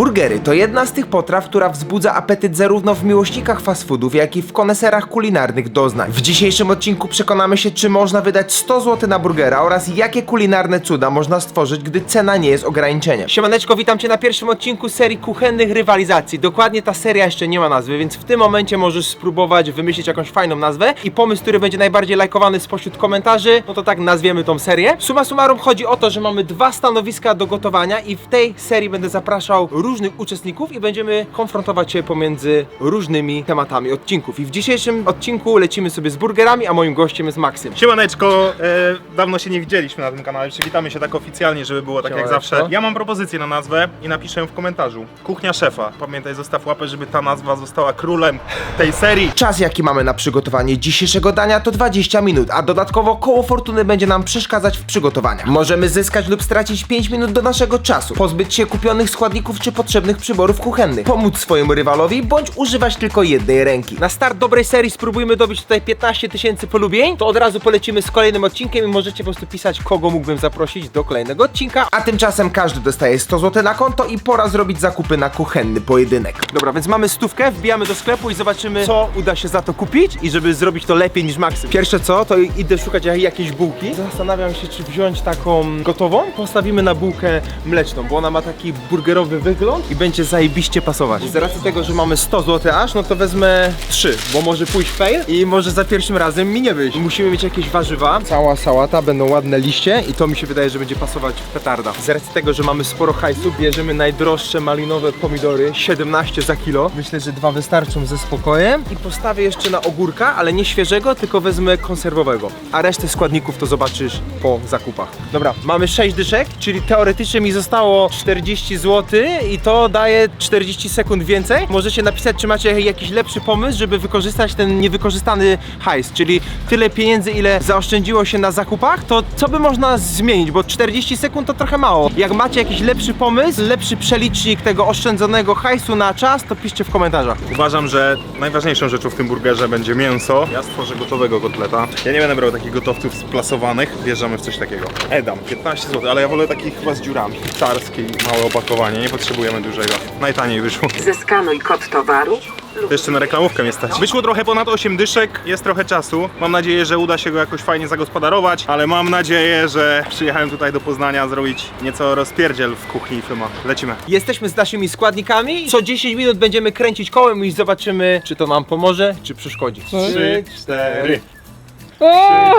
Burgery to jedna z tych potraw, która wzbudza apetyt zarówno w miłośnikach fast foodów, jak i w koneserach kulinarnych doznań. W dzisiejszym odcinku przekonamy się, czy można wydać 100 zł na burgera oraz jakie kulinarne cuda można stworzyć, gdy cena nie jest ograniczeniem. Siemaneczko, witam Cię na pierwszym odcinku serii kuchennych rywalizacji. Dokładnie ta seria jeszcze nie ma nazwy, więc w tym momencie możesz spróbować wymyślić jakąś fajną nazwę i pomysł, który będzie najbardziej lajkowany spośród komentarzy, no to tak nazwiemy tą serię. Suma summarum chodzi o to, że mamy dwa stanowiska do gotowania i w tej serii będę zapraszał różnych uczestników i będziemy konfrontować się pomiędzy różnymi tematami odcinków. I w dzisiejszym odcinku lecimy sobie z burgerami, a moim gościem jest Maksym. Siemaneczko, e, dawno się nie widzieliśmy na tym kanale, przywitamy się tak oficjalnie, żeby było tak jak Siemaneczko. zawsze. Ja mam propozycję na nazwę i napiszę w komentarzu. Kuchnia szefa. Pamiętaj, zostaw łapę, żeby ta nazwa została królem tej serii. Czas jaki mamy na przygotowanie dzisiejszego dania to 20 minut, a dodatkowo koło fortuny będzie nam przeszkadzać w przygotowaniach. Możemy zyskać lub stracić 5 minut do naszego czasu, pozbyć się kupionych składników czy potrzebnych przyborów kuchennych, pomóc swojemu rywalowi bądź używać tylko jednej ręki. Na start dobrej serii spróbujmy dobić tutaj 15 tysięcy polubień, to od razu polecimy z kolejnym odcinkiem i możecie po prostu pisać kogo mógłbym zaprosić do kolejnego odcinka, a tymczasem każdy dostaje 100 zł na konto i pora zrobić zakupy na kuchenny pojedynek. Dobra, więc mamy stówkę, wbijamy do sklepu i zobaczymy co uda się za to kupić i żeby zrobić to lepiej niż Maksym. Pierwsze co, to idę szukać jak- jakiejś bułki. Zastanawiam się czy wziąć taką gotową, postawimy na bułkę mleczną, bo ona ma taki burgerowy wygląd i będzie zajebiście pasować. Z racji tego, że mamy 100 zł aż, no to wezmę 3, bo może pójść fail i może za pierwszym razem mi nie wyjść. Musimy mieć jakieś warzywa. Cała sałata, będą ładne liście i to mi się wydaje, że będzie pasować w petarda. Z racji tego, że mamy sporo hajsu, bierzemy najdroższe malinowe pomidory, 17 za kilo. Myślę, że dwa wystarczą ze spokojem i postawię jeszcze na ogórka, ale nie świeżego, tylko wezmę konserwowego. A resztę składników to zobaczysz po zakupach. Dobra, mamy 6 dyszek, czyli teoretycznie mi zostało 40 zł i to daje 40 sekund więcej. Możecie napisać, czy macie jakiś lepszy pomysł, żeby wykorzystać ten niewykorzystany hajs, czyli tyle pieniędzy, ile zaoszczędziło się na zakupach, to co by można zmienić, bo 40 sekund to trochę mało. Jak macie jakiś lepszy pomysł, lepszy przelicznik tego oszczędzonego hajsu na czas, to piszcie w komentarzach. Uważam, że najważniejszą rzeczą w tym burgerze będzie mięso. Ja stworzę gotowego kotleta. Ja nie będę brał takich gotowców splasowanych, wjeżdżamy w coś takiego. Edam, 15 zł, ale ja wolę takich chyba z dziurami. Carskie małe opakowanie, nie potrzebujemy dużego. Najtaniej wyszło. Zeskanuj kod towaru To jeszcze na reklamówkę mnie stać. Wyszło trochę ponad 8 dyszek, jest trochę czasu. Mam nadzieję, że uda się go jakoś fajnie zagospodarować, ale mam nadzieję, że przyjechałem tutaj do Poznania zrobić nieco rozpierdziel w kuchni Fyma. Lecimy. Jesteśmy z naszymi składnikami. Co 10 minut będziemy kręcić kołem i zobaczymy, czy to nam pomoże, czy przeszkodzi. 3, 4,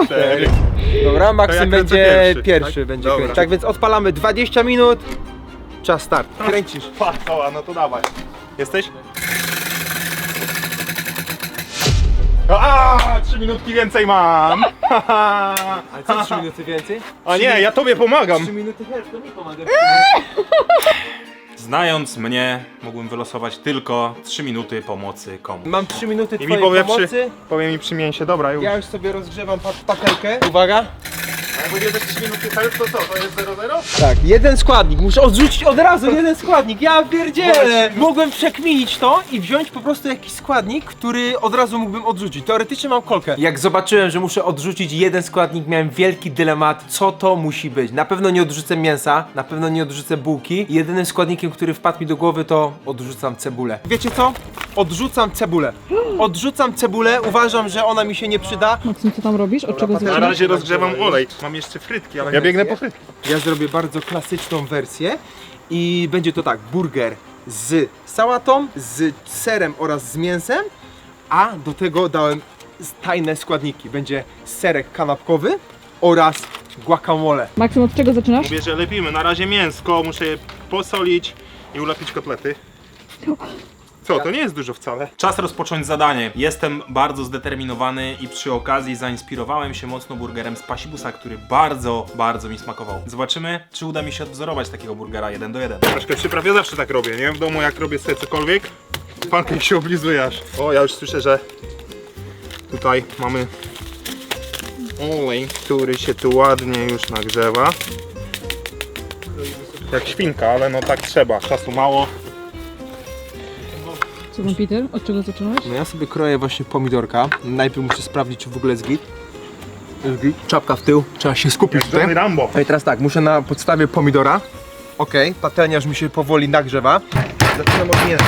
4. Dobra, Maksym będzie pierwszy, pierwszy, tak? będzie Dobra. kręcić. Tak więc odpalamy 20 minut. Czas start. Kręcisz. Patoła, no to dawaj. Jesteś? A, trzy minutki więcej mam! Ale co 3 minuty więcej? A nie, ja tobie pomagam. 3 minuty to nie pomaga. Znając mnie, mógłbym wylosować tylko 3 minuty pomocy komuś. Mam 3 minuty I mi twojej powie pomocy. przy, powie mi przy mięsie, dobra już. Ja już sobie rozgrzewam pa patelkę. Uwaga. Będzie bez 3 minuty help, to co, to jest 0-0? Tak, jeden składnik. Muszę odrzucić od razu jeden składnik. Ja pierdzielę. Mogłem przekminić to i wziąć po prostu jakiś składnik, który od razu mógłbym odrzucić. Teoretycznie mam kolkę. Jak zobaczyłem, że muszę odrzucić jeden składnik, miałem wielki dylemat, co to musi być. Na pewno nie odrzucę mięsa, na pewno nie odrzucę bułki. Jedynym składnikiem, który wpadł mi do głowy, to odrzucam cebulę. Wiecie co? Odrzucam cebulę. Odrzucam cebulę, uważam, że ona mi się nie przyda. Maksym, co tam robisz? Od czego Na zaczynasz? razie rozgrzewam olej. Mam jeszcze frytki, ale ja biegnę po frytki. Ja zrobię bardzo klasyczną wersję i będzie to tak, burger z sałatą, z serem oraz z mięsem, a do tego dałem tajne składniki. Będzie serek kanapkowy oraz guacamole. Maksym, od czego zaczynasz? Mówię, że lepimy. Na razie mięsko, muszę je posolić i ulepić kotlety. Co, to nie jest dużo wcale. Czas rozpocząć zadanie. Jestem bardzo zdeterminowany i przy okazji zainspirowałem się mocno burgerem z Pasibusa, który bardzo, bardzo mi smakował. Zobaczymy, czy uda mi się odwzorować takiego burgera 1 do 1. Troszkę przypraw, ja zawsze tak robię, nie? W domu jak robię sobie cokolwiek, pankek się oblizuje aż. O, ja już słyszę, że tutaj mamy olej, który się tu ładnie już nagrzewa. Jak świnka, ale no tak trzeba. Czasu mało. Co tam, Peter? Od czego zaczynałeś? No ja sobie kroję właśnie pomidorka. Najpierw muszę sprawdzić, czy w ogóle jest git. Jest git. Czapka w tył, trzeba się skupić Johnny tutaj. Rambo. No i teraz tak, muszę na podstawie pomidora Okej, patelnia już mi się powoli nagrzewa. Zaczynam od mięsa.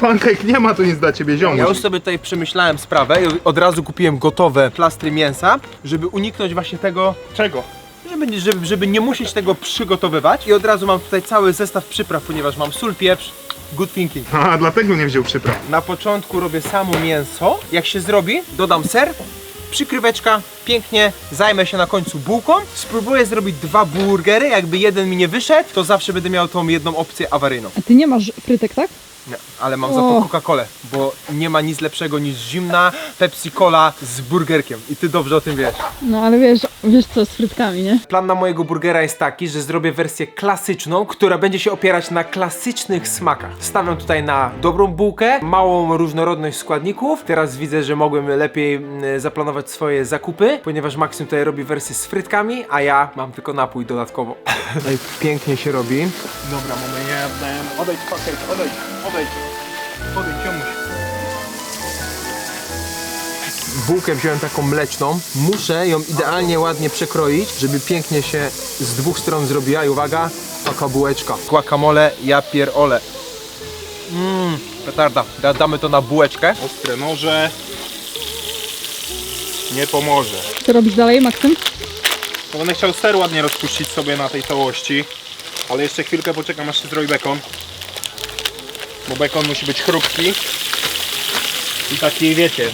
Pancake nie ma tu nic dla ciebie, ziomuś. Ja już sobie tutaj przemyślałem sprawę i od razu kupiłem gotowe plastry mięsa, żeby uniknąć właśnie tego, Czego? żeby, żeby, żeby nie musieć tego przygotowywać. I od razu mam tutaj cały zestaw przypraw, ponieważ mam sól, pieprz, good thinking. A, dlatego nie wziął przypraw. Na początku robię samo mięso. Jak się zrobi, dodam ser, przykryweczka, pięknie, zajmę się na końcu bułką. Spróbuję zrobić dwa burgery, jakby jeden mi nie wyszedł, to zawsze będę miał tą jedną opcję awaryjną. A ty nie masz frytek, tak? Nie, ale mam za to O. Coca-Colę, bo nie ma nic lepszego niż zimna Pepsi-Cola z burgerkiem. I ty dobrze o tym wiesz. No ale wiesz, wiesz co z frytkami, nie? Plan na mojego burgera jest taki, że zrobię wersję klasyczną, która będzie się opierać na klasycznych smakach. Stawiam tutaj na dobrą bułkę, małą różnorodność składników. Teraz widzę, że mogłem lepiej mm, zaplanować swoje zakupy, ponieważ Maksym tutaj robi wersję z frytkami, a ja mam tylko napój dodatkowo. No i pięknie się robi. Dobra, mamy jednym. Odejdź, pancake, odejdź, odejdź. Odejdź, ziomuś. Bułkę wziąłem taką mleczną. Muszę ją idealnie ładnie przekroić, żeby pięknie się z dwóch stron zrobiła. I uwaga, taka bułeczka. Guacamole, ja pierole. Mmm, petarda. Da, damy to na bułeczkę. Ostre noże. Nie pomoże. Co robisz dalej, Maksym? No będę chciał ser ładnie rozpuścić sobie na tej całości. Ale jeszcze chwilkę poczekam aż się zrobi bekon. Bo bekon musi być chrupki. I taki wiecie.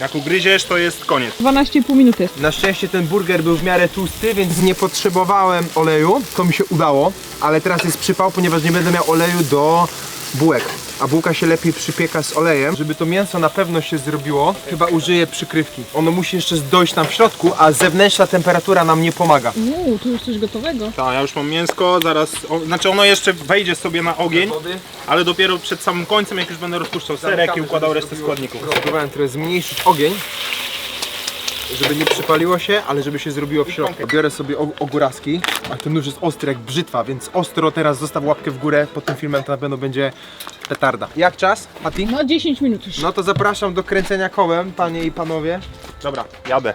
Jak ugryziesz to jest koniec. 12,5 minuty. Na szczęście ten burger był w miarę tłusty, więc nie potrzebowałem oleju. To mi się udało, ale teraz jest przypał, ponieważ nie będę miał oleju do bułek. A bułka się lepiej przypieka z olejem. Żeby to mięso na pewno się zrobiło, chyba użyję przykrywki. Ono musi jeszcze dojść tam w środku, a zewnętrzna temperatura nam nie pomaga. Uuu, tu już coś gotowego. Tak, ja już mam mięsko, zaraz, o, znaczy ono jeszcze wejdzie sobie na ogień, ale dopiero przed samym końcem, jak już będę rozpuszczał serek i układał resztę składników. Spróbowałem trochę zmniejszyć ogień, żeby nie przypaliło się, ale żeby się zrobiło w środku. Biorę sobie og- ogóraski, a ten nóż jest ostry jak brzytwa, więc ostro teraz zostaw łapkę w górę, pod tym filmem to na pewno będzie petarda. Jak czas, Pati? No 10 minut już. No to zapraszam do kręcenia kołem, panie i panowie. Dobra, jadę.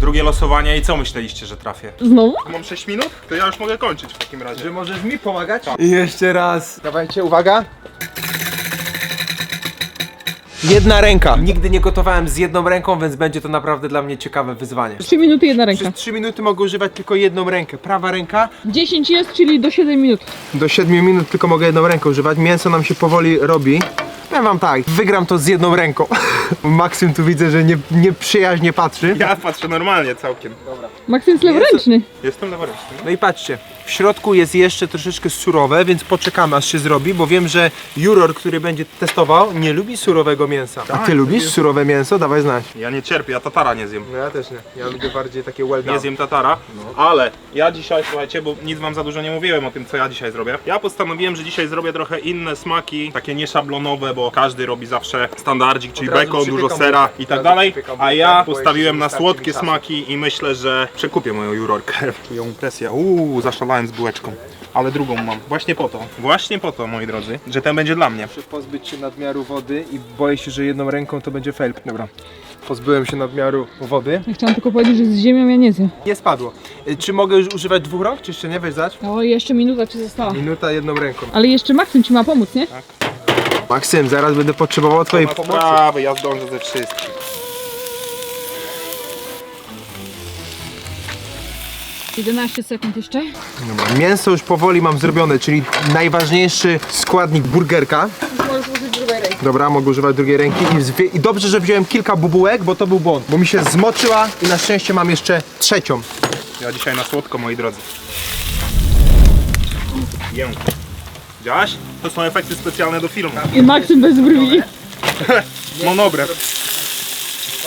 Drugie losowanie i co myśleliście, że trafię? Znowu? Mam 6 minut? To ja już mogę kończyć w takim razie. Że możesz mi pomagać? I jeszcze raz. Dawajcie, uwaga. Jedna ręka. Nigdy nie gotowałem z jedną ręką, więc będzie to naprawdę dla mnie ciekawe wyzwanie. 3 minuty, jedna ręka. Przez 3 minuty mogę używać tylko jedną rękę. Prawa ręka 10 jest, czyli do 7 minut. do 7 minut tylko mogę jedną ręką używać. Mięso nam się powoli robi. Powiem wam tak, wygram to z jedną ręką. Maksym tu widzę, że nie, nie przyjaźnie patrzy. Ja patrzę normalnie całkiem. Maksym jest leworęczny. Jestem leworęczny. No i patrzcie, w środku jest jeszcze troszeczkę surowe, więc poczekamy aż się zrobi, bo wiem, że juror, który będzie testował, nie lubi surowego mięsa. A Tak, ty to lubisz jest- surowe mięso? Dawaj znać. Ja nie cierpię, ja tatara nie zjem. No ja też nie. Ja lubię bardziej takie well Nie zjem tatara, ale ja dzisiaj, słuchajcie, bo nic wam za dużo nie mówiłem o tym, co ja dzisiaj zrobię. Ja postanowiłem, że dzisiaj zrobię trochę inne smaki, takie nieszablonowe, bo każdy robi zawsze standardzik, czyli razu bekon, dużo sera i Od tak razu dalej, przypiekam a bułkę, ja postawiłem na słodkie czasu. smaki i myślę, że przekupię moją jurorkę. Ją presję. Uuu, zaszalałem z bułeczką. Ale drugą mam. Właśnie po to. Właśnie po to, moi drodzy, że ten będzie dla mnie. Muszę pozbyć się nadmiaru wody i boję się, że jedną ręką to będzie fail. Dobra. Pozbyłem się nadmiaru wody. Ja chciałam tylko powiedzieć, że z ziemią ja nie zjem. Nie spadło. Y, Czy mogę już używać dwóch rąk, czy jeszcze nie? Weź zać. O, jeszcze minuta ci została. Minuta jedną ręką. Ale jeszcze Maksym ci ma pomóc, nie? Maksym, zaraz będę potrzebował twojej pomocy. Ja zdążę ze wszystkim. Jest 11 sekund jeszcze. Dobra, mięso już powoli mam zrobione, czyli najważniejszy składnik burgerka. Możesz użyć drugiej ręki. Dobra, mogę używać drugiej ręki I, zwie- i dobrze, że wziąłem kilka bubułek, bo to był błąd, bo mi się zmoczyła i na szczęście mam jeszcze trzecią. Ja dzisiaj na słodko, moi drodzy. Jem. Widziałaś? To są efekty specjalne do filmu. I Maksym bez brwi. Monobrew.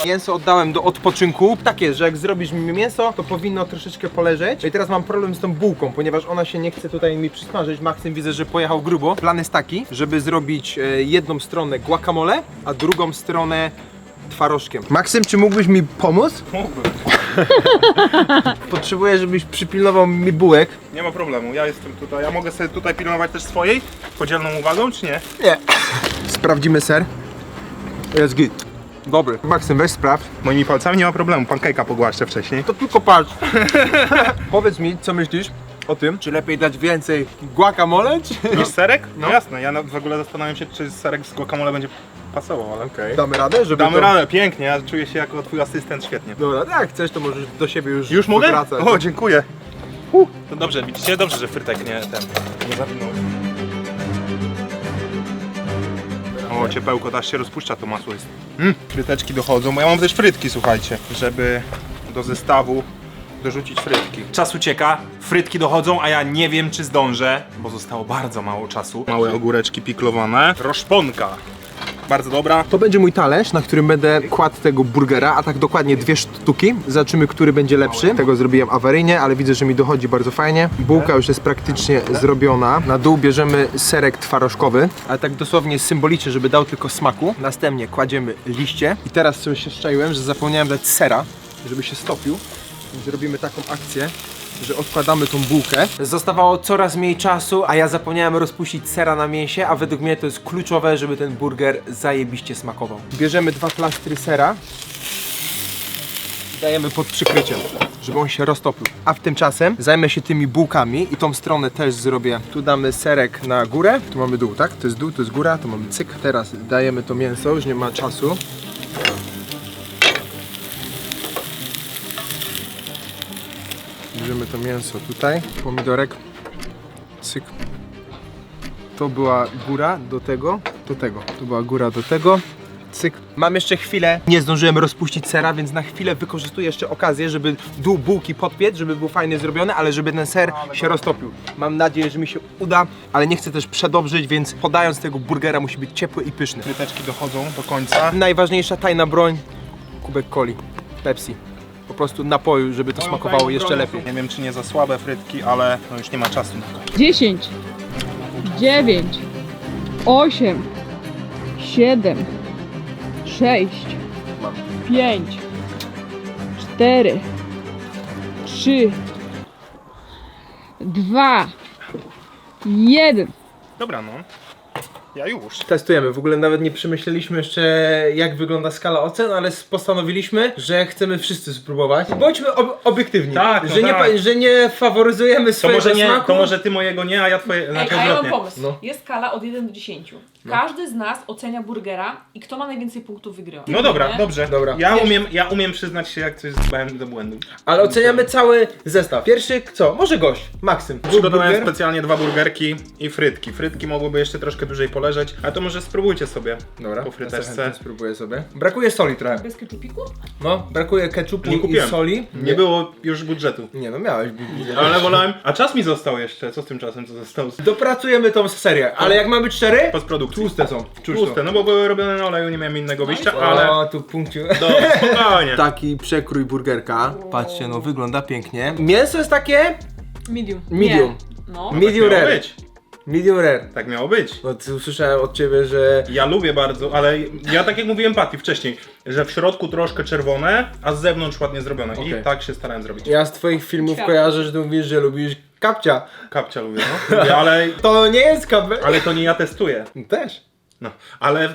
Mięso oddałem do odpoczynku. Tak jest, że jak zrobisz mi mięso, to powinno troszeczkę poleżeć. I teraz mam problem z tą bułką, ponieważ ona się nie chce tutaj mi przysmażyć. Maksym widzę, że pojechał grubo. Plan jest taki, żeby zrobić e, jedną stronę guacamole, a drugą stronę twarożkiem. Maksym, czy mógłbyś mi pomóc? Mógłbym. Potrzebuję, żebyś przypilnował mi bułek. Nie ma problemu, ja jestem tutaj. Ja mogę sobie tutaj pilnować też swojej podzielną uwagą, czy nie? Nie. Sprawdzimy ser. Jest git. Dobry. Maksym, weź sprawdź. Moimi palcami nie ma problemu, pancake'a pogłaszczę wcześniej. To tylko patrz. Powiedz mi, co myślisz o tym? Czy lepiej dać więcej guacamole, czy... Niż serek? No jasne, ja na- w ogóle zastanawiam się, czy serek z guacamole będzie pasował, ale okej. Damy radę, żeby Damy to... radę, pięknie, ja czuję się jako twój asystent świetnie. Dobra, tak, jak chcesz, to możesz do siebie już Już mogę? wracać. O, dziękuję. Uh, to dobrze, widzicie? Dobrze, że frytek nie ten, nie zawinął. O, ciepełko, aż się rozpuszcza to masło jest. Mm, fryteczki dochodzą, bo ja mam też frytki, słuchajcie, żeby do zestawu dorzucić frytki. Czas ucieka, frytki dochodzą, a ja nie wiem czy zdążę, bo zostało bardzo mało czasu. Małe ogóreczki piklowane. Roszponka. Bardzo dobra. To będzie mój talerz, na którym będę kładł tego burgera, a tak dokładnie dwie sztuki. Zobaczymy, który będzie lepszy. Tego zrobiłem awaryjnie, ale widzę, że mi dochodzi bardzo fajnie. Bułka już jest praktycznie zrobiona. Na dół bierzemy serek twarożkowy, ale tak dosłownie symbolicznie, żeby dał tylko smaku. Następnie kładziemy liście. I teraz sobie się szczaiłem, że zapomniałem dać sera, żeby się stopił. Zrobimy taką akcję, że odkładamy tą bułkę. Zostawało coraz mniej czasu, a ja zapomniałem rozpuścić sera na mięsie, a według mnie to jest kluczowe, żeby ten burger zajebiście smakował. Bierzemy dwa plastry sera. Dajemy pod przykryciem, żeby on się roztopił. A w tym czasem zajmę się tymi bułkami i tą stronę też zrobię. Tu damy serek na górę, tu mamy dół, tak? To jest dół, to jest góra, tu mamy cyk. Teraz dajemy to mięso, już nie ma czasu. Bierzemy to mięso tutaj, pomidorek, cyk. To była góra do tego, do tego. To była góra do tego, cyk. Mam jeszcze chwilę, nie zdążyłem rozpuścić sera, więc na chwilę wykorzystuję jeszcze okazję, żeby dół bułki podpiec, żeby był fajnie zrobiony, ale żeby ten ser się roztopił. Mam nadzieję, że mi się uda, ale nie chcę też przedobrzyć, więc podając tego burgera musi być ciepły i pyszny. Fryteczki dochodzą do końca. Najważniejsza tajna broń, kubek coli, Pepsi. Po prostu napoju, żeby to smakowało jeszcze lepiej. Nie wiem czy nie za słabe frytki, ale no już nie ma czasu na to. 10, 9, 8, 7, 6, 5, 4, 3, 2, 1. Dobra no. Ja już. Testujemy. W ogóle nawet nie przemyśleliśmy jeszcze, jak wygląda skala ocen, ale postanowiliśmy, że chcemy wszyscy spróbować. Bądźmy ob obiektywni. Tak, no że, nie, tak. pa- że nie faworyzujemy To swojego może, nie, smaku. to może ty mojego nie, a ja twoje. Ej, Znaczy a ja mam pomysł. No. Jest skala od 1 do 10. Każdy z nas ocenia burgera i kto ma najwięcej punktów wygrywa. No dobra, Nie? dobrze. Dobra. Ja umiem, ja umiem przyznać się, jak coś zbałem do błędu. Ale oceniamy cały zestaw. Pierwszy, co? Może gość. Maksym. Przygotowałem Burger? specjalnie dwa burgerki i frytki. Frytki mogłyby jeszcze troszkę dłużej poleżeć, ale to może spróbujcie sobie Dobra, po fryteczce. spróbuję sobie. Brakuje soli trochę. Bez keczupiku? No, brakuje ketchupu Nie i kupiłem. soli. Nie było już budżetu. Nie no, miałeś. Ale wolałem. A czas mi został jeszcze. Co z tym czasem, co został? Dopracujemy tą serię, ale jak mamy cztery, Postprodukcji. tłuste są. Tłuste, no bo były robione na oleju, nie miałem innego wyjścia, ale. O, tu punkciu. No, spokojnie. Taki przekrój burgerka. Patrzcie, no wygląda pięknie. Mięso jest takie Medium. medium. Nie. No. Medium tak miało rare. być. Medium rare. Tak miało być. No ty usłyszałem od ciebie, że Ja lubię bardzo, ale ja tak jak mówiłem Pati wcześniej, że w środku troszkę czerwone, a z zewnątrz ładnie zrobione. Okej. I tak się starałem zrobić. ja z twoich filmów Świat. kojarzę, że ty mówisz, że lubisz kapcia. Kapcia lubię, no. Lubię, ale, To nie jest kap... ale to nie ja testuję. Też. No, ale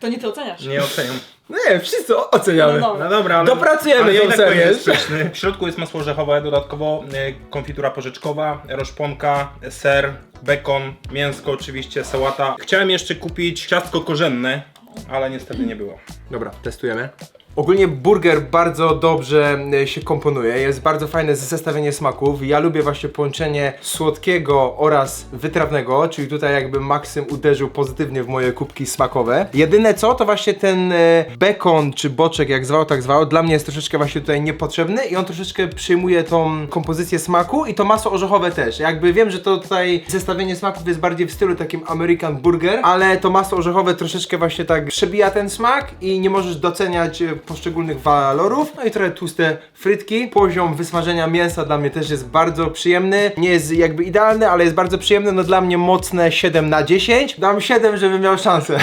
To nie ty oceniasz. nie oceniam. No nie, wszyscy o- oceniamy. No dobra. No dobra, ale... Dopracujemy ale ją jednak serię. będzie spryszny. W środku jest masło orzechowe, dodatkowo e, konfitura porzeczkowa, roszponka, ser, bekon, mięsko oczywiście, sałata. Chciałem jeszcze kupić ciastko korzenne, ale niestety nie było. Dobra, testujemy. Ogólnie burger bardzo dobrze e, się komponuje, jest bardzo fajne zestawienie smaków. Ja lubię właśnie połączenie słodkiego oraz wytrawnego, czyli tutaj jakby Maksym uderzył pozytywnie w moje kubki smakowe. Jedyne co, to właśnie ten e, bekon czy boczek, jak zwał, tak zwał, dla mnie jest troszeczkę właśnie tutaj niepotrzebny i on troszeczkę przyjmuje tą kompozycję smaku i to masło orzechowe też. Jakby wiem, że to tutaj zestawienie smaków jest bardziej w stylu takim American Burger, ale to masło orzechowe troszeczkę właśnie tak przebija ten smak i nie możesz doceniać e, poszczególnych walorów. No i trochę tłuste frytki. Poziom wysmażenia mięsa dla mnie też jest bardzo przyjemny. Nie jest jakby idealny, ale jest bardzo przyjemny. No dla mnie mocne 7 na 10. Dam 7, żeby miał szansę.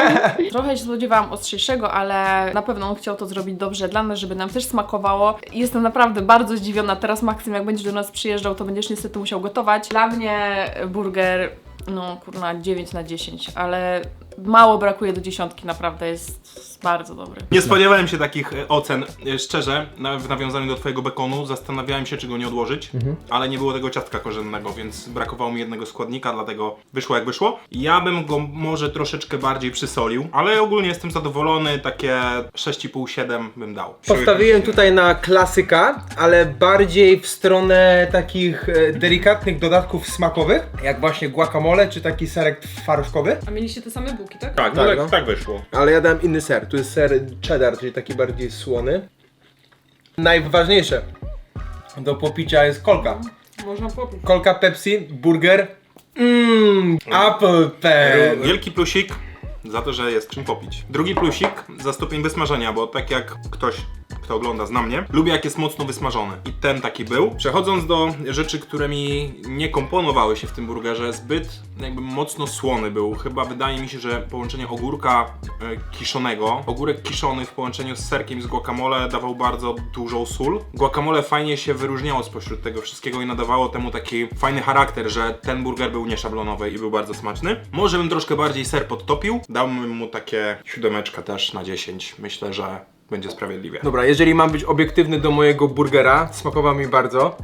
Trochę się spodziewałam ostrzejszego, ale na pewno on chciał to zrobić dobrze dla nas, żeby nam też smakowało. Jestem naprawdę bardzo zdziwiona. Teraz Maksym, jak będziesz do nas przyjeżdżał, to będziesz niestety musiał gotować. Dla mnie burger, no kurna, 9 na 10, ale mało brakuje do dziesiątki, naprawdę jest bardzo dobry. Nie spodziewałem się takich e, ocen. E, Szczerze, na- w nawiązaniu do twojego bekonu zastanawiałem się, czy go nie odłożyć, ale nie było tego ciastka korzennego, więc brakowało mi jednego składnika, dlatego wyszło jak wyszło. Ja bym go może troszeczkę bardziej przysolił, ale ogólnie jestem zadowolony, takie 6,5-7 bym dał. Postawiłem tutaj na klasyka, ale bardziej w stronę takich e, delikatnych dodatków smakowych, jak właśnie guacamole czy taki serek faruszkowy. A mieliście te same bułki, tak? Tak, no Tak, tak, no. tak wyszło. Ale ja dałem inny ser. Tu jest ser cheddar, czyli taki bardziej słony. Najważniejsze do popicia jest kolka. Można popić. Kolka Pepsi, burger. Mmm, apple pear. Wielki plusik za to, że jest czym popić. Drugi plusik za stopień wysmażenia, bo tak jak ktoś, kto ogląda, zna mnie, lubię jak jest mocno wysmażony. I ten taki był. Przechodząc do rzeczy, które mi nie komponowały się w tym burgerze, zbyt jakby mocno słony był. Chyba wydaje mi się, że połączenie ogórka e, kiszonego, ogórek kiszony w połączeniu z serkiem z guacamole dawał bardzo dużą sól. Guacamole fajnie się wyróżniało spośród tego wszystkiego i nadawało temu taki fajny charakter, że ten burger był nieszablonowy i był bardzo smaczny. Może bym troszkę bardziej ser podtopił, dałbym mu takie siódemeczka też na 10. Myślę, że będzie sprawiedliwie. Dobra, jeżeli mam być obiektywny do mojego burgera, smakował mi bardzo,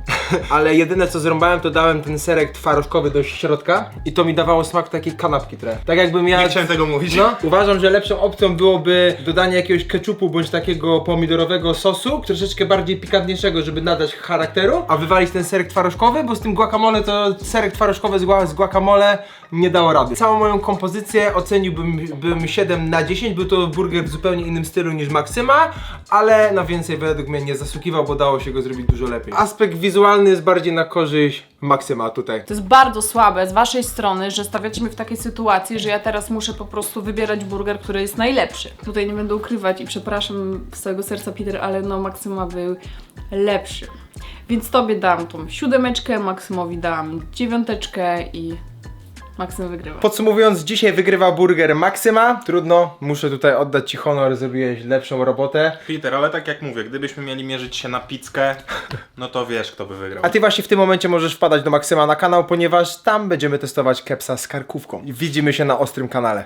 ale jedyne co zrąbałem to dałem ten serek twarożkowy do środka i to mi dawało smak takiej kanapki trochę. Tak jakbym ja... Nie chciałem tego mówić. No, uważam, że lepszą opcją byłoby dodanie jakiegoś keczupu bądź takiego pomidorowego sosu, troszeczkę bardziej pikantniejszego, żeby nadać charakteru, a wywalić ten serek twarożkowy, bo z tym guacamole to serek twarożkowy z, gua- z guacamole nie dało rady. Całą moją kompozycję oceniłbym bym 7 na 10, był to burger w zupełnie innym stylu niż Maxyma, ale na więcej według mnie nie zasługiwał, bo dało się go zrobić dużo lepiej. Aspekt wizualny jest bardziej na korzyść Maxyma tutaj. To jest bardzo słabe z waszej strony, że stawiacie mnie w takiej sytuacji, że ja teraz muszę po prostu wybierać burger, który jest najlepszy. Tutaj nie będę ukrywać i przepraszam z całego serca Peter, ale no Maksyma był lepszy. Więc tobie dam tą siódemeczkę, Maksymowi dam dziewiąteczkę i Maksym wygrywa. Podsumowując, dzisiaj wygrywa burger Maxyma. Trudno, muszę tutaj oddać Ci honor, zrobiłeś lepszą robotę. Peter, ale tak jak mówię, gdybyśmy mieli mierzyć się na pizzkę, no to wiesz, kto by wygrał. A Ty właśnie w tym momencie możesz wpadać do Maxyma na kanał, ponieważ tam będziemy testować kepsa z karkówką. Widzimy się na ostrym kanale.